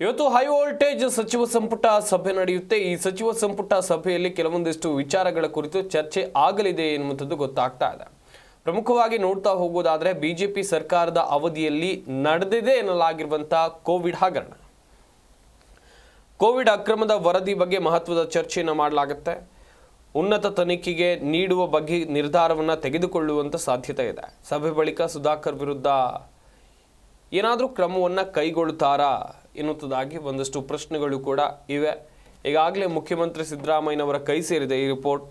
ಇವತ್ತು high voltage ಸಚಿವ ಸಂಪುಟ ಸಭೆ ನಡೆಯುತ್ತೆ. ಈ ಸಚಿವ ಸಂಪುಟ ಸಭೆಯಲ್ಲಿ ಕೆಲವೊಂದಿಷ್ಟು ವಿಚಾರಗಳ ಕುರಿತು ಚರ್ಚೆ ಆಗಲಿದೆ ಎನ್ನುವಂಥದ್ದು ಗೊತ್ತಾಗ್ತಾ ಇದೆ. ಪ್ರಮುಖವಾಗಿ ನೋಡ್ತಾ ಹೋಗೋದಾದರೆ ಬಿಜೆಪಿ ಸರ್ಕಾರದ ಅವಧಿಯಲ್ಲಿ ನಡೆದಿದೆ ಎನ್ನಲಾಗಿರುವಂತಹ ಕೋವಿಡ್ ಹಗರಣ. ಕೋವಿಡ್ ಅಕ್ರಮದ ವರದಿ ಬಗ್ಗೆ ಮಹತ್ವದ ಚರ್ಚೆಯನ್ನು ಮಾಡಲಾಗುತ್ತೆ. ಉನ್ನತ ತನಿಖೆಗೆ ನೀಡುವ ಬಗ್ಗೆ ನಿರ್ಧಾರವನ್ನು ತೆಗೆದುಕೊಳ್ಳುವಂಥ ಸಾಧ್ಯತೆ ಇದೆ. ಸಭೆ ಬಳಿಕ ಸುಧಾಕರ್ ವಿರುದ್ಧ ಏನಾದರೂ ಕ್ರಮವನ್ನು ಕೈಗೊಳ್ಳುತ್ತಾರಾ ಎನ್ನುವುದಾಗಿ ಒಂದಷ್ಟು ಪ್ರಶ್ನೆಗಳು ಕೂಡ ಇವೆ. ಈಗಾಗಲೇ ಮುಖ್ಯಮಂತ್ರಿ ಸಿದ್ದರಾಮಯ್ಯನವರ ಕೈ ಸೇರಿದೆ ಈ ರಿಪೋರ್ಟ್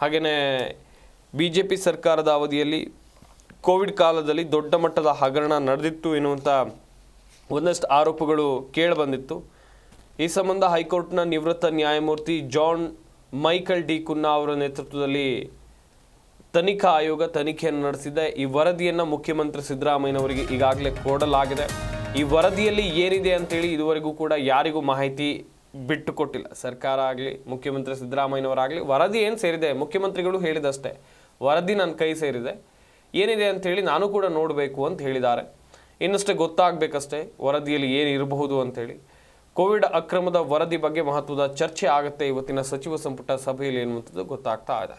ಹಾಗೆಯೇ ಬಿ ಜೆ ಪಿ ಸರ್ಕಾರದ ಅವಧಿಯಲ್ಲಿ ಕೋವಿಡ್ ಕಾಲದಲ್ಲಿ ದೊಡ್ಡ ಮಟ್ಟದ ಹಗರಣ ನಡೆದಿತ್ತು ಎನ್ನುವಂಥ ಒಂದಷ್ಟು ಆರೋಪಗಳು ಕೇಳಿಬಂದಿತ್ತು. ಈ ಸಂಬಂಧ ಹೈಕೋರ್ಟ್ನ ನಿವೃತ್ತ ನ್ಯಾಯಮೂರ್ತಿ ಜಾನ್ ಮೈಕಲ್ ಡಿ ಕುನ್ನಾ ಅವರ ನೇತೃತ್ವದಲ್ಲಿ ತನಿಖಾ ಆಯೋಗ ತನಿಖೆಯನ್ನು ನಡೆಸಿದೆ. ಈ ವರದಿಯನ್ನು ಮುಖ್ಯಮಂತ್ರಿ ಸಿದ್ದರಾಮಯ್ಯನವರಿಗೆ ಈಗಾಗಲೇ ಕೊಡಲಾಗಿದೆ. ಈ ವರದಿಯಲ್ಲಿ ಏನಿದೆ ಅಂತೇಳಿ ಇದುವರೆಗೂ ಕೂಡ ಯಾರಿಗೂ ಮಾಹಿತಿ ಬಿಟ್ಟು ಕೊಟ್ಟಿಲ್ಲ ಸರ್ಕಾರ ಆಗಲಿ, ಮುಖ್ಯಮಂತ್ರಿ ಸಿದ್ದರಾಮಯ್ಯನವರಾಗಲಿ, ವರದಿ ಏನು ಸೇರಿದೆ? ಮುಖ್ಯಮಂತ್ರಿಗಳು ಹೇಳಿದಷ್ಟೇ. ವರದಿ ನನ್ನ ಕೈ ಸೇರಿದೆ. ಏನಿದೆ ಅಂಥೇಳಿ ನಾನು ಕೂಡ ನೋಡಬೇಕು ಅಂತ ಹೇಳಿದ್ದಾರೆ. ಇನ್ನಷ್ಟೇ ಗೊತ್ತಾಗಬೇಕಷ್ಟೇ ವರದಿಯಲ್ಲಿ ಏನು ಇರಬಹುದು ಅಂತೇಳಿ. ಕೋವಿಡ್ ಅಕ್ರಮದ ವರದಿ ಬಗ್ಗೆ ಮಹತ್ವದ ಚರ್ಚೆ ಆಗುತ್ತೆ ಇವತ್ತಿನ ಸಚಿವ ಸಂಪುಟ ಸಭೆಯಲ್ಲಿ ಎನ್ನುವಂಥದ್ದು ಗೊತ್ತಾಗ್ತಾ ಇದೆ.